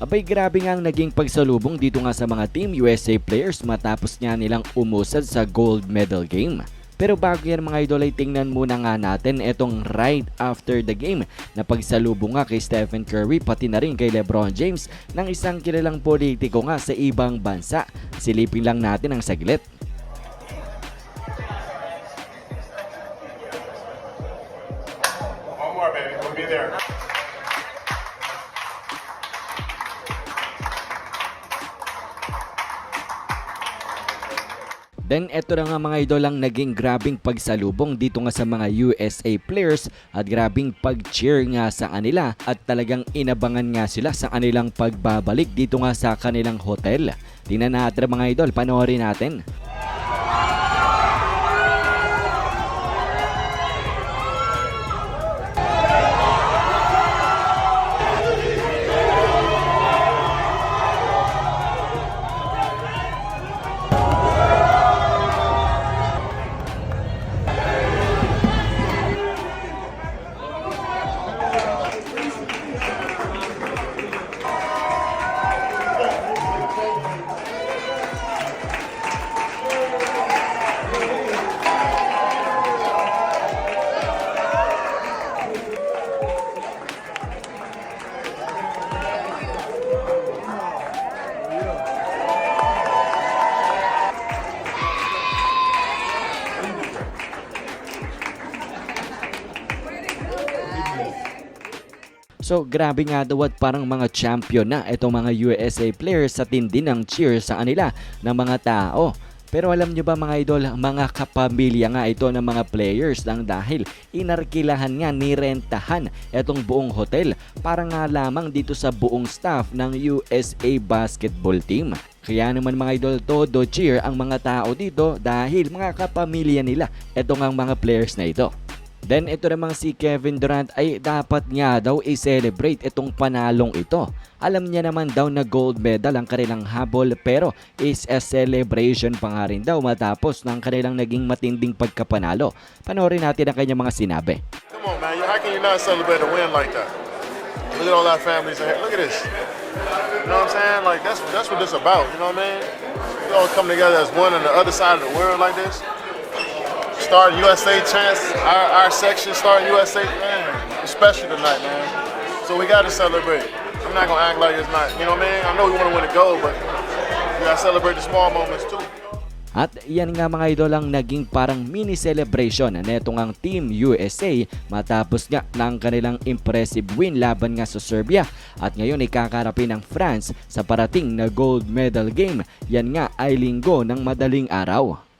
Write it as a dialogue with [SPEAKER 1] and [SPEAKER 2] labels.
[SPEAKER 1] Abay grabe nga ang naging pagsalubong dito nga sa mga Team USA players matapos nga nilang umusad sa gold medal game. Pero bago yan mga idol ay tingnan muna nga natin itong right after the game na pagsalubong nga kay Stephen Curry pati na rin kay Lebron James ng isang kilalang politiko nga sa ibang bansa. Silipin lang natin ang saglit.
[SPEAKER 2] One more, baby. We'll be there.
[SPEAKER 1] Then eto na nga mga idol ang naging grabing pagsalubong dito nga sa mga USA players at grabing pag-cheer nga sa kanila at talagang inabangan nga sila sa kanilang pagbabalik dito nga sa kanilang hotel. Tingnan natin mga idol, panoorin natin. So grabe nga daw at parang mga champion na itong mga USA players sa tindi ng cheer sa kanila ng mga tao. Pero alam nyo ba mga idol, mga kapamilya nga ito ng mga players nang dahil inarkilahan nga, nirentahan itong buong hotel para nga lamang dito sa buong staff ng USA basketball team. Kaya naman mga idol, todo cheer ang mga tao dito dahil mga kapamilya nila ito nga mga players na ito. Then ito namang si Kevin Durant ay dapat nga daw i-celebrate itong panalong ito. Alam niya naman daw na gold medal ang kanilang habol pero is a celebration pa nga rin daw matapos ng kanilang naging matinding pagkapanalo. Panoorin natin ang kanyang mga sinabi.
[SPEAKER 2] Come on, man. How can you not celebrate a win like that? Look at all our families here. Look at this. You know what I'm saying? Like that's that's what this about. You know what I mean? We all come together as one on the other side of the world like this. Starting USA chants, our, our section starting USA, man. It's special tonight, man. So we got to celebrate. I'm not gonna act like it's not. You know what I mean? I know we want to win the gold, but we got celebrate the small moments too.
[SPEAKER 1] At yan nga mga idol ang naging parang mini celebration na netong ang Team USA matapos nga ng kanilang impressive win laban nga sa Serbia at ngayon ay kakarapin ng France sa parating na gold medal game. Yan nga ay linggo ng madaling araw.